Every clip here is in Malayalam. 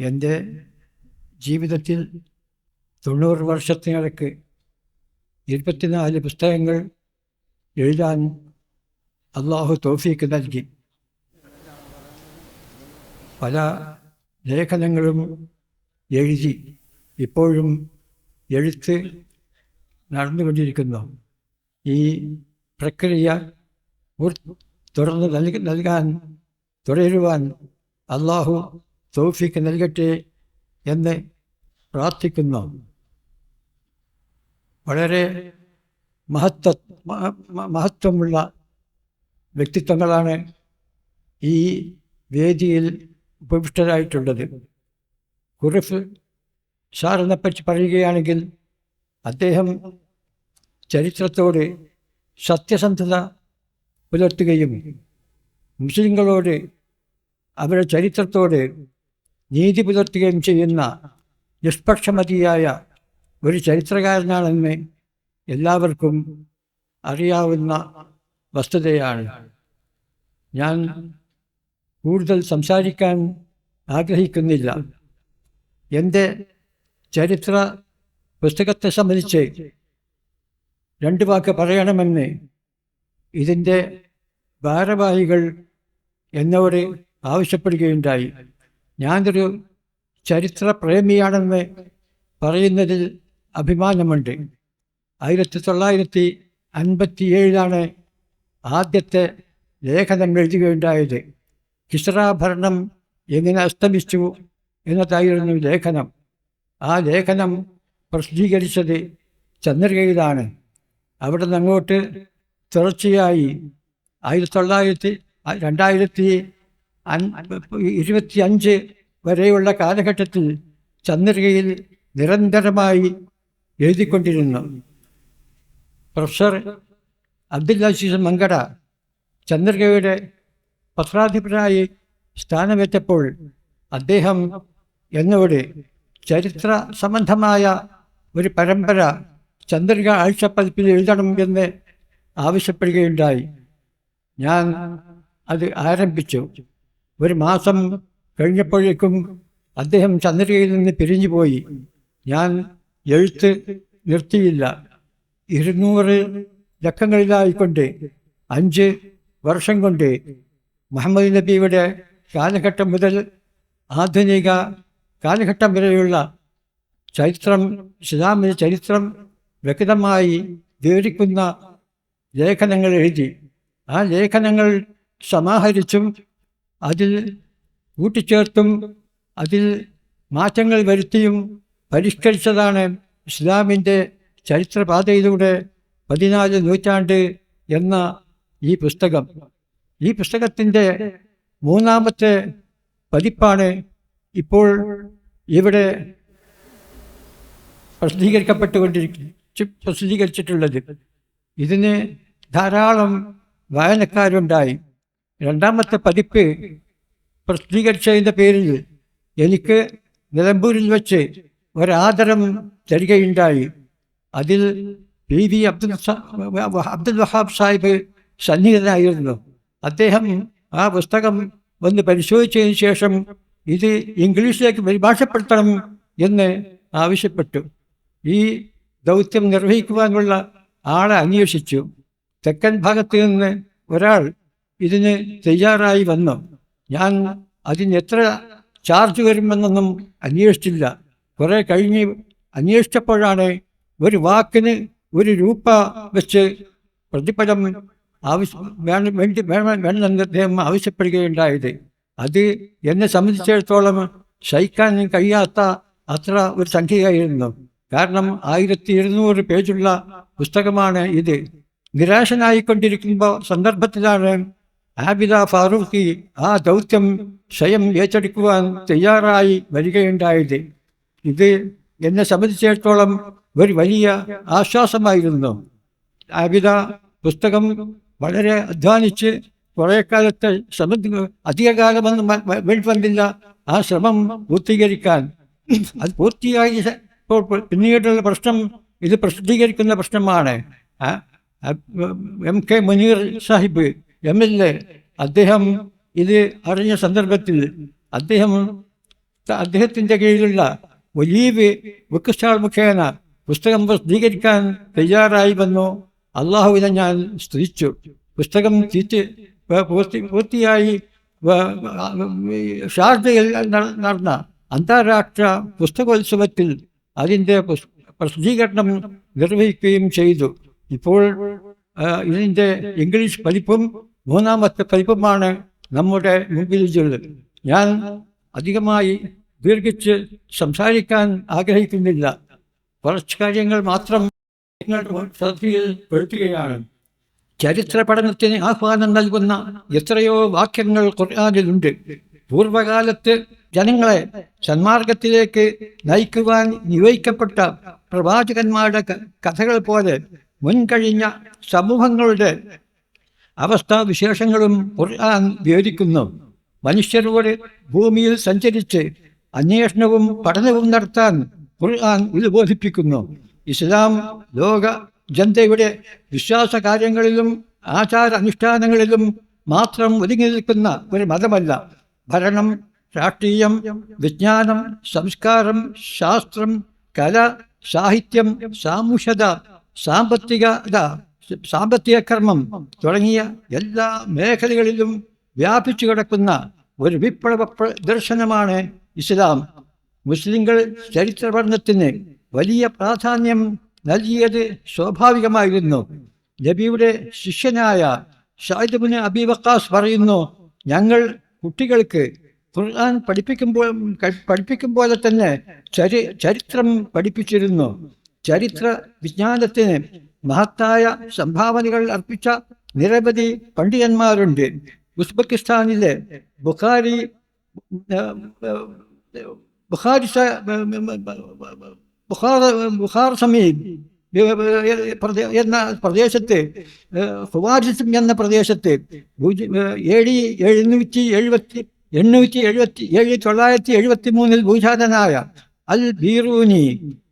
എന്റെ ജീവിതത്തിൽ തൊണ്ണൂറ് വർഷത്തിനിടയ്ക്ക് ഇരുപത്തിനാല് പുസ്തകങ്ങൾ എഴുതാൻ അള്ളാഹു തോഫീക്ക് നൽകി. പല ലേഖനങ്ങളും എഴുതി ഇപ്പോഴും എഴുത്ത് നടന്നുകൊണ്ടിരിക്കുന്നു. ഈ പ്രക്രിയ തുടർന്ന് നൽക നൽകാൻ തുടരുവാൻ അള്ളാഹു തൗഫീക്ക് നൽകട്ടെ എന്ന് പ്രാർത്ഥിക്കുന്നു. വളരെ മഹത്വ മഹത്വമുള്ള വ്യക്തിത്വങ്ങളാണ് ഈ വേദിയിൽ ഉപവിഷ്ടരായിട്ടുള്ളത്. കുറിഫ് സാറിനെപ്പറ്റി പറയുകയാണെങ്കിൽ അദ്ദേഹം ചരിത്രത്തോട് സത്യസന്ധത പുലർത്തുകയും മുസ്ലിങ്ങളോട് അവരുടെ ചരിത്രത്തോട് നീതി പുലർത്തുകയും ചെയ്യുന്ന നിഷ്പക്ഷമതിയായ ഒരു ചരിത്രകാരനാണെന്ന് എല്ലാവർക്കും അറിയാവുന്ന വസ്തുതയാണ്. ഞാൻ കൂടുതൽ സംസാരിക്കാൻ ആഗ്രഹിക്കുന്നില്ല. എന്റെ ചരിത്ര പുസ്തകത്തെ സംബന്ധിച്ച് രണ്ട് വാക്ക് പറയണമെന്ന് ഇതിന്റെ ഭാരവാഹികൾ എന്നോട് ആവശ്യപ്പെടുകയുണ്ടായി. ഞാനൊരു ചരിത്ര പ്രേമിയാണെന്ന് പറയുന്നതിൽ അഭിമാനമുണ്ട്. ആയിരത്തി തൊള്ളായിരത്തി അൻപത്തിയേഴിലാണ് ആദ്യത്തെ ലേഖനം എഴുതുകയുണ്ടായത്. കിസറാഭരണം ഭരണം എങ്ങനെ അസ്തമിച്ചു എന്നതായിരുന്നു ലേഖനം. ആ ലേഖനം പ്രസിദ്ധീകരിച്ചത് ചന്ദ്രികയിലാണ്. അവിടെ നിന്ന് അങ്ങോട്ട് തുടർച്ചയായി ആയിരത്തി തൊള്ളായിരത്തി രണ്ടായിരത്തി അൻ- ഇരുപത്തി അഞ്ച് വരെയുള്ള കാലഘട്ടത്തിൽ ചന്ദ്രികയിൽ നിരന്തരമായി എഴുതിക്കൊണ്ടിരുന്നു. പ്രൊഫസർ അബ്ദുൽ അസീസ് മങ്കട ചന്ദ്രികയുടെ പത്രാധിപരായി സ്ഥാനമേറ്റപ്പോൾ അദ്ദേഹം എന്നോട് ചരിത്ര സംബന്ധമായ ഒരു പരമ്പര ചന്ദ്രിക ആഴ്ചപ്പതിപ്പിൽ എഴുതണം എന്ന് ആവശ്യപ്പെടുകയുണ്ടായി. ഞാൻ അത് ആരംഭിച്ചു. ഒരു മാസം കഴിഞ്ഞപ്പോഴേക്കും അദ്ദേഹം ചന്ദ്രികയിൽ നിന്ന് പിരിഞ്ഞുപോയി ഞാൻ എഴുത്ത് നിർത്തിയില്ല. ഇരുന്നൂറ് ലക്കങ്ങളിലായിക്കൊണ്ട് അഞ്ച് വർഷം കൊണ്ട് മുഹമ്മദ് നബിയുടെ കാലഘട്ടം മുതൽ ആധുനിക കാലഘട്ടം വരെയുള്ള ചരിത്രം ഇസ്ലാമിന്റെ ചരിത്രം വ്യക്തമായി വിവരിക്കുന്ന ലേഖനങ്ങൾ എഴുതി. ആ ലേഖനങ്ങൾ സമാഹരിച്ചും അതിൽ കൂട്ടിച്ചേർത്തും അതിൽ മാറ്റങ്ങൾ വരുത്തിയും പരിഷ്കരിച്ചതാണ് ഇസ്ലാമിന്റെ ചരിത്രപാതയിലൂടെ പതിനാല് നൂറ്റാണ്ട് എന്ന ഈ പുസ്തകം. ഈ പുസ്തകത്തിന്റെ മൂന്നാമത്തെ പതിപ്പാണ് ഇപ്പോൾ ഇവിടെ പ്രസിദ്ധീകരിക്കപ്പെട്ടുകൊണ്ടിരിക്കും പ്രസിദ്ധീകരിച്ചിട്ടുള്ളത്. ഇതിന് ധാരാളം വായനക്കാരുണ്ടായി. രണ്ടാമത്തെ പതിപ്പ് പ്രസിദ്ധീകരിച്ചതിന്റെ പേരിൽ എനിക്ക് നിലമ്പൂരിൽ വെച്ച് ഒരാദരം തരികയുണ്ടായി. അതിൽ പി വി അബ്ദുൽ അബ്ദുൽ വഹാബ് സാഹിബ് സന്നിഹിതനായിരുന്നു. അദ്ദേഹം ആ പുസ്തകം ഒന്ന് പരിശോധിച്ചതിന് ശേഷം ഇത് ഇംഗ്ലീഷിലേക്ക് പരിഭാഷപ്പെടുത്തണം എന്ന് ആവശ്യപ്പെട്ടു. ഈ ദൗത്യം നിർവഹിക്കുവാനുള്ള ആളെ അന്വേഷിച്ചു. തെക്കൻ ഭാഗത്ത് നിന്ന് ഒരാൾ ഇതിന് തയ്യാറായി വന്നു. ഞാൻ അതിന് എത്ര ചാർജ് വരുമെന്നൊന്നും അന്വേഷിച്ചില്ല. കുറേ കഴിഞ്ഞ് അന്വേഷിച്ചപ്പോഴാണ് ഒരു വാക്കിന് ഒരു രൂപ വെച്ച് പ്രതിഫലം ആവശ്യം വേണം വേണ്ടി വേണം വേണമെന്ന് അദ്ദേഹം ആവശ്യപ്പെടുകയുണ്ടായത്. അത് എന്നെ സംബന്ധിച്ചിടത്തോളം സഹിക്കാൻ കഴിയാത്ത അത്ര ഒരു സംഖ്യയായിരുന്നു. കാരണം ആയിരത്തി ഇരുന്നൂറ് പേജുള്ള പുസ്തകമാണ് ഇത്. നിരാശനായിക്കൊണ്ടിരിക്കുമ്പോൾ സന്ദർഭത്തിലാണ് ആബിദ ഫാറൂഖി ആ ദൗത്യം സ്വയം ഏറ്റെടുക്കുവാൻ തയ്യാറായി വരികയുണ്ടായത്. ഇത് എന്നെ സംബന്ധിച്ചിടത്തോളം ഒരു വലിയ ആശ്വാസമായിരുന്നു. ആബിദ പുസ്തകം വളരെ അധ്വാനിച്ച് കുറേ കാലത്തെ ശ്രമം അധികകാലമൊന്നും വേണ്ടിവന്നില്ല ആ ശ്രമം പൂർത്തീകരിക്കാൻ. അത് പൂർത്തിയായി പിന്നീടുള്ള പ്രശ്നം ഇത് പ്രസിദ്ധീകരിക്കുന്ന പ്രശ്നമാണ്. M K Muneer Sahib M L A അദ്ദേഹം ഇത് അറിഞ്ഞ സന്ദർഭത്തിൽ അദ്ദേഹം അദ്ദേഹത്തിന്റെ കീഴിലുള്ള ഒലീവ് ബുക്ക് മുഖേന പുസ്തകം പ്രസിദ്ധീകരിക്കാൻ തയ്യാറായി വന്നു. അള്ളാഹുവിനെ ഞാൻ സ്തുതിച്ചു. പുസ്തകം തിരിച്ച് പൂർത്തി പൂർത്തിയായി ഷാർജയിൽ നടന്ന അന്താരാഷ്ട്ര പുസ്തകോത്സവത്തിൽ അതിന്റെ പ്രസിദ്ധീകരണം നിർവഹിക്കുകയും ചെയ്തു. ഇപ്പോൾ ഇതിന്റെ ഇംഗ്ലീഷ് പതിപ്പും മൂന്നാമത്തെ പതിപ്പുമാണ് നമ്മുടെ മുമ്പിലുള്ളത് ഞാൻ അധികമായി ദീർഘിച്ച് സംസാരിക്കാൻ ആഗ്രഹിക്കുന്നില്ല. കുറച്ച് കാര്യങ്ങൾ മാത്രം നിങ്ങളുടെ ശ്രദ്ധയിൽ പെടുത്തുകയാണ്. ചരിത്ര പഠനത്തിന് ആഹ്വാനം നൽകുന്ന എത്രയോ വാക്യങ്ങൾ ഖുർആാനിലുണ്ട്. പൂർവകാലത്ത് ജനങ്ങളെ സന്മാർഗത്തിലേക്ക് നയിക്കുവാൻ നിയോഗിക്കപ്പെട്ട പ്രവാചകന്മാരുടെ കഥകൾ പോലെ മുൻകഴിഞ്ഞ സമൂഹങ്ങളുടെ അവസ്ഥാവിശേഷങ്ങളും ഖുർആൻ വിവരിക്കുന്നു. മനുഷ്യരോട് ഭൂമിയിൽ സഞ്ചരിച്ച് അന്വേഷണവും പഠനവും നടത്താൻ ഖുർആൻ ഉത്ബോധിപ്പിക്കുന്നു. ഇസ്ലാം ലോക ജനതയുടെ വിശ്വാസ കാര്യങ്ങളിലും ആചാര അനുഷ്ഠാനങ്ങളിലും മാത്രം ഒതുങ്ങി നിൽക്കുന്ന ഒരു മതമല്ല. ഭരണം രാഷ്ട്രീയം വിജ്ഞാനം സംസ്കാരം ശാസ്ത്രം കല സാഹിത്യം സാമൂഹ്യത സാമ്പത്തികത സാമ്പത്തിക കർമ്മം തുടങ്ങിയ എല്ലാ മേഖലകളിലും വ്യാപിച്ചു കിടക്കുന്ന ഒരു വിപ്ലവ ദർശനമാണ് ഇസ്ലാം. മുസ്ലിങ്ങൾ ചരിത്ര പഠനത്തിന് വലിയ പ്രാധാന്യം നൽകിയത് സ്വാഭാവികമായിരുന്നു. നബിയുടെ ശിഷ്യനായ ഷാഹിദ്ബിന് അബി വക്കാസ് പറയുന്നു ഞങ്ങൾ കുട്ടികൾക്ക് ഖുർആൻ പഠിപ്പിക്കുമ്പോൾ പഠിപ്പിക്കുമ്പോലെ തന്നെ ചരി ചരിത്രം പഠിപ്പിച്ചിരുന്നു. ചരിത്ര വിജ്ഞാനത്തിന് മഹത്തായ സംഭാവനകൾ അർപ്പിച്ച നിരവധി പണ്ഡിതന്മാരുണ്ട്. ഉസ്ബെക്കിസ്ഥാനിലെ ബുഖാരി ബുഖാരി ബുഖാർ ബുഖാർ സമീൻ എന്ന പ്രദേശത്ത് ഹുവാരിസം എന്ന പ്രദേശത്ത് ഡി എഴുന്നൂറ്റി എഴുപത്തി എണ്ണൂറ്റി എഴുപത്തി ഏഴ് തൊള്ളായിരത്തി എഴുപത്തി മൂന്നിൽ ഭൂജാതനായ അൽ ബീറൂനി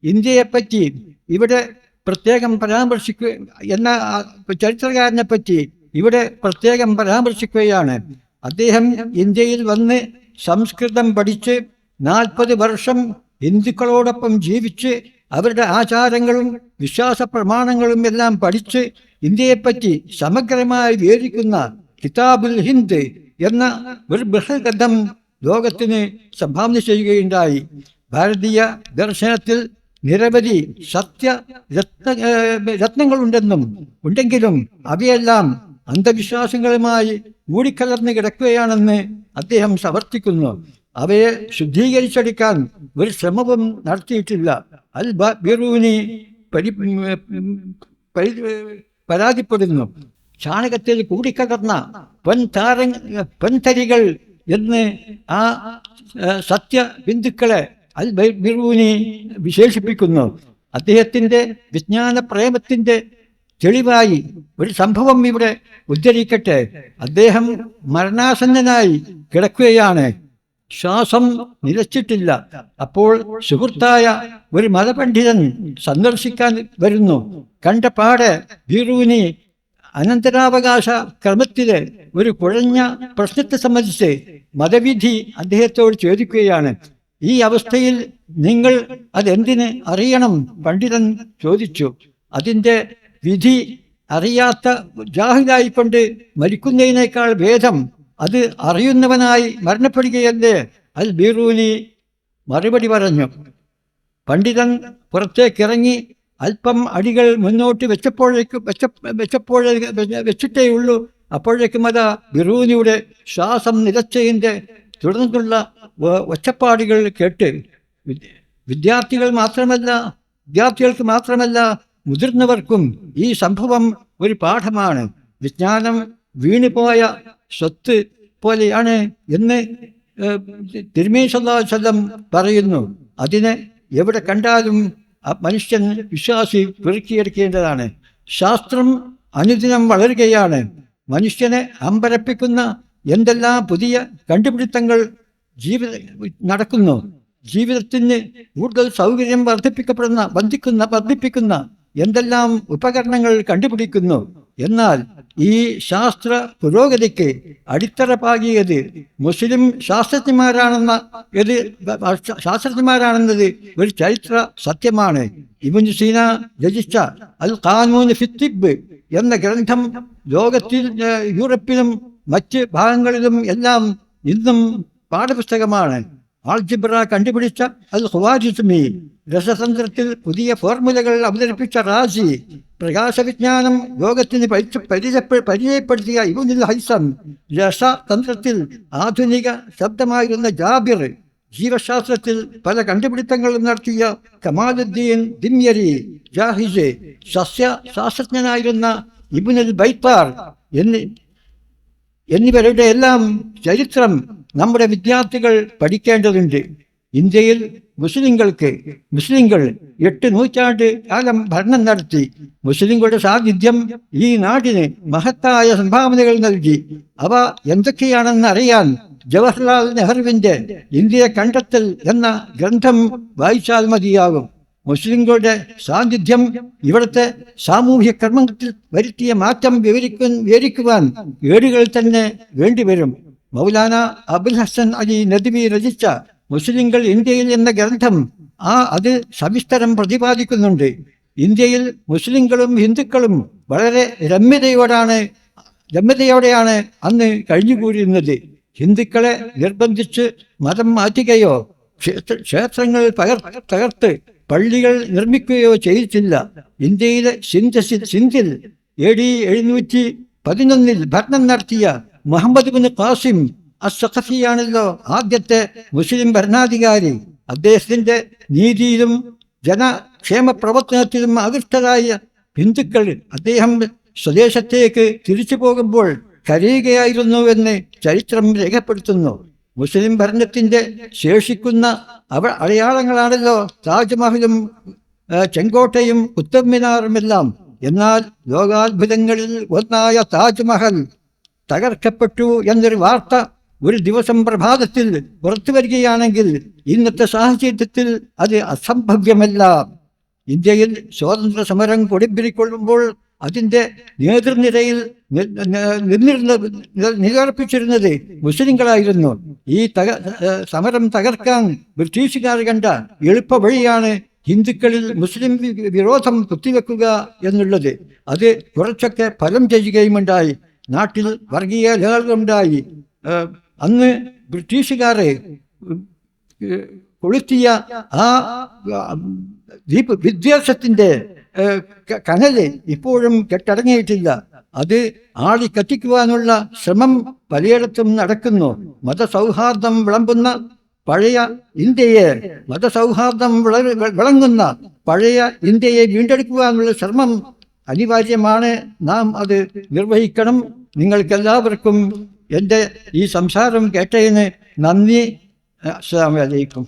ഇന്ത്യയെപ്പറ്റി ഇവിടെ പ്രത്യേകം പരാമർശിക്കുക എന്ന ചരിത്രകാരനെ പറ്റി ഇവിടെ പ്രത്യേകം പരാമർശിക്കുകയാണ്. അദ്ദേഹം ഇന്ത്യയിൽ വന്ന് സംസ്കൃതം പഠിച്ച് നാൽപ്പത് വർഷം ഹിന്ദുക്കളോടൊപ്പം ജീവിച്ച് അവരുടെ ആചാരങ്ങളും വിശ്വാസ പ്രമാണങ്ങളും എല്ലാം പഠിച്ച് ഇന്ത്യയെപ്പറ്റി സമഗ്രമായി വിവരിക്കുന്ന കിതാബുൽ ഹിന്ദ് എന്ന ഒരു ബൃഹഗ്രന്ഥം ലോകത്തിന് സംഭാവന ചെയ്യുകയുണ്ടായി. ഭാരതീയ ദർശനത്തിൽ നിരവധി സത്യ രത്ന രത്നങ്ങളുണ്ടെന്നും ഉണ്ടെങ്കിലും അവയെല്ലാം അന്ധവിശ്വാസങ്ങളുമായി മൂടിക്കലർന്ന് കിടക്കുകയാണെന്ന് അദ്ദേഹം സമർത്ഥിക്കുന്നു. അവയെ ശുദ്ധീകരിച്ചെടുക്കാൻ ഒരു ശ്രമവും നടത്തിയിട്ടില്ല. അൽ ബിറൂനി പരി പരി പരാതിപ്പെടുന്നു. ചാണകത്തിൽ കൂടിക്കലർന്ന പൊൻതാര പൊൻതരികൾ എന്ന് ആ സത്യ ബിന്ദുക്കളെ അൽ ബൈ- ബിറൂനി വിശേഷിപ്പിക്കുന്നു. അദ്ദേഹത്തിന്റെ വിജ്ഞാന പ്രേമത്തിന്റെ തെളിവായി ഒരു സംഭവം ഇവിടെ ഉദ്ധരിക്കട്ടെ. അദ്ദേഹം മരണാസന്നനായി കിടക്കുകയാണ്. ശ്വാസം നിലച്ചിട്ടില്ല. അപ്പോൾ സുഹൃത്തായ ഒരു മതപണ്ഡിതൻ സന്ദർശിക്കാൻ വരുന്നു. കണ്ട പാടെ ബീറൂനി അനന്തരാവകാശ ക്രമത്തിലെ ഒരു കുഴഞ്ഞ പ്രശ്നത്തെ സംബന്ധിച്ച് മതവിധി അദ്ദേഹത്തോട് ചോദിക്കുകയാണ്. ഈ അവസ്ഥയിൽ നിങ്ങൾ അതെന്തിന് അറിയണം? പണ്ഡിതൻ ചോദിച്ചു. അതിന്റെ വിധി അറിയാത്ത ജാഹിലായിക്കൊണ്ട് മരിക്കുന്നതിനേക്കാൾ ഭേദം അത് അറിയുന്നവനായി മരണപ്പെടുകയല്ലേ? അൽ ബീറൂനി മറുപടി പറഞ്ഞു. പണ്ഡിതൻ പുറത്തേക്കിറങ്ങി അല്പം അടികൾ മുന്നോട്ട് വെച്ചപ്പോഴേക്കും വെച്ച വെച്ചപ്പോഴേ വെച്ചിട്ടേ ഉള്ളൂ അപ്പോഴേക്കും അതാ ബിറൂനിയുടെ ശ്വാസം നിലച്ചതിന്റെ തുടർന്നുള്ള ഒച്ചപ്പാടുകൾ കേട്ട് വിദ്യാർത്ഥികൾ മാത്രമല്ല വിദ്യാർത്ഥികൾക്ക് മാത്രമല്ല മുതിർന്നവർക്കും ഈ സംഭവം ഒരു പാഠമാണ്. വിജ്ഞാനം വീണുപോയ സ്വത്ത് പോലെയാണ് എന്ന് തിരുമേശ്വല്ലം പറയുന്നു. അതിനെ എവിടെ കണ്ടാലും മനുഷ്യൻ വിശ്വാസി പെറുക്കിയെടുക്കേണ്ടതാണ്. ശാസ്ത്രം അനുദിനം വളരുകയാണ്. മനുഷ്യനെ അമ്പരപ്പിക്കുന്ന എന്തെല്ലാം പുതിയ കണ്ടുപിടുത്തങ്ങൾ ജീവിത നടക്കുന്നു? ജീവിതത്തിന് കൂടുതൽ സൗകര്യം വർദ്ധിപ്പിക്കപ്പെടുന്ന വർദ്ധിക്കുന്ന വർദ്ധിപ്പിക്കുന്ന എന്തെല്ലാം ഉപകരണങ്ങൾ കണ്ടുപിടിക്കുന്നു? എന്നാൽ ഈ ശാസ്ത്ര പുരോഗതിക്ക് അടിത്തറ പാകിയത് മുസ്ലിം ശാസ്ത്രജ്ഞന്മാരാണെന്ന ഇത് ശാസ്ത്രജ്ഞന്മാരാണെന്നത് ഒരു ചരിത്ര സത്യമാണ്. ഇബുൻ സീന രചിച്ച അൽ ഖാനൂൻ ഫിത്തിബ് എന്ന ഗ്രന്ഥം ലോകത്തിൽ യൂറപ്പിലും മറ്റ് ഭാഗങ്ങളിലും എല്ലാം ഇന്നും പാഠപുസ്തകമാണ്. ആൾജിബ്ര കണ്ടുപിടിച്ച അൽ ഖുവാരിസ്മി രസതന്ത്രത്തിൽ പുതിയ ഫോർമുലകൾ അവതരിപ്പിച്ച റാസി പ്രകാശവിജ്ഞാനം ലോകത്തിന് പരിച- പരിചയപ്പെ- പരിചയപ്പെടുത്തിയ ഇബുനിൽ ഹൈസം രസതന്ത്രത്തിൽ ആധുനിക ശബ്ദമായിരുന്ന ജാബിർ ജീവശാസ്ത്രത്തിൽ പല കണ്ടുപിടുത്തങ്ങളും നടത്തിയ കമാലുദ്ദീൻ ദിമ്യരി ജാഹിസ് സസ്യ ശാസ്ത്രജ്ഞനായിരുന്ന ഇബുനുൽ ബൈത്താർ എന്നീ എന്നിവരുടെ എല്ലാം ചരിത്രം നമ്മുടെ വിദ്യാർത്ഥികൾ പഠിക്കേണ്ടതുണ്ട്. ഇന്ത്യയിൽ മുസ്ലിങ്ങൾക്ക് മുസ്ലിങ്ങൾ എട്ട് നൂറ്റാണ്ട് കാലം ഭരണം നടത്തി. മുസ്ലിങ്ങളുടെ സാന്നിധ്യം ഈ നാടിന് മഹത്തായ സംഭാവനകൾ നൽകി. അവ എന്തൊക്കെയാണെന്ന് അറിയാൻ ജവഹർലാൽ നെഹ്റുവിന്റെ ഇന്ത്യയെ കണ്ടെത്തൽ എന്ന ഗ്രന്ഥം വായിച്ചാൽ മതിയാകും. മുസ്ലിങ്ങളുടെ സാന്നിധ്യം ഇവിടുത്തെ സാമൂഹ്യ കർമ്മത്തിൽ വരുത്തിയ മാറ്റം വിവരിക്കു വിവരിക്കുവാൻ ഏടുകൾ തന്നെ വേണ്ടിവരും. മൗലാന അബുൽ ഹസൻ അലി നദ്വി രചിച്ച മുസ്ലിങ്ങൾ ഇന്ത്യയിൽ എന്ന ഗ്രന്ഥം ആ അത് സവിസ്തരം പ്രതിപാദിക്കുന്നുണ്ട്. ഇന്ത്യയിൽ മുസ്ലിങ്ങളും ഹിന്ദുക്കളും വളരെ രമ്യതയോടാണ് രമ്യതയോടെയാണ് അന്ന് കഴിഞ്ഞുകൂടിയിരുന്നത്. ഹിന്ദുക്കളെ നിർബന്ധിച്ച് മതം മാറ്റുകയോ ക്ഷേത്ര ക്ഷേത്രങ്ങൾ പകർ തകർത്ത് പള്ളികൾ നിർമ്മിക്കുകയോ ചെയ്തിട്ടില്ല. ഇന്ത്യയിലെ സിന്ധസി സിന്ധിൽ എ ഡി എഴുന്നൂറ്റി പതിനൊന്നിൽ ഭരണം നടത്തിയ മുഹമ്മദ് ബിൻ ഖാസിം അസഖഫിയാണല്ലോ ആദ്യത്തെ മുസ്ലിം ഭരണാധികാരി. അദ്ദേഹത്തിന്റെ നീതിയിലും ജനക്ഷേമ പ്രവർത്തനത്തിലും ആകൃഷ്ടരായ ഹിന്ദുക്കൾ അദ്ദേഹം സ്വദേശത്തേക്ക് തിരിച്ചു പോകുമ്പോൾ കരയുകയായിരുന്നു എന്ന് ചരിത്രം രേഖപ്പെടുത്തുന്നു. മുസ്ലിം ഭരണത്തിന്റെ ശേഷിക്കുന്ന അവ അടയാളങ്ങളാണല്ലോ താജ്മഹലും ചെങ്കോട്ടയും കുത്തബ് മിനാറുമെല്ലാം എന്നാൽ ലോകാത്ഭുതങ്ങളിൽ ഒന്നായ താജ്മഹൽ തകർക്കപ്പെട്ടു എന്നൊരു വാർത്ത ഒരു ദിവസം പ്രഭാതത്തിൽ പുറത്തു വരികയാണെങ്കിൽ ഇന്നത്തെ സാഹചര്യത്തിൽ അത് അസംഭവ്യമല്ല. ഇന്ത്യയിൽ സ്വാതന്ത്ര്യ സമരം കൊടിപ്പിരിക്കൊള്ളുമ്പോൾ അതിന്റെ നേതൃനിരയിൽ നിന്നിരുന്ന നിലർപ്പിച്ചിരുന്നത് മുസ്ലിങ്ങളായിരുന്നു. ഈ തക സമരം തകർക്കാൻ ബ്രിട്ടീഷുകാർ കണ്ട എളുപ്പ വഴിയാണ് ഹിന്ദുക്കളിൽ മുസ്ലിം വിരോധം കുത്തിവെക്കുക എന്നുള്ളത്. അത് കുറച്ചൊക്കെ ഫലം ചെയ്യുകയുമുണ്ടായി. നാട്ടിൽ വർഗീയ ലഹളുണ്ടായി അന്ന് ബ്രിട്ടീഷുകാരെ കൊളുത്തിയ ആ ക- കനൽ ഇപ്പോഴും കെട്ടടങ്ങിയിട്ടില്ല. അത് ആളി കത്തിക്കുവാനുള്ള ശ്രമം പലയിടത്തും നടക്കുന്നു. മതസൗഹാർദ്ദം വിളമ്പുന്ന പഴയ ഇന്ത്യയെ മതസൗഹാർദ്ദം വിള- വിളങ്ങുന്ന പഴയ ഇന്ത്യയെ വീണ്ടെടുക്കുവാനുള്ള ശ്രമം അനിവാര്യമാണ്. നാം അത് നിർവഹിക്കണം. നിങ്ങൾക്കെല്ലാവർക്കും എന്റെ ഈ സംസാരം കേട്ടതിന് നന്ദി. അസ്സാം വലൈക്കും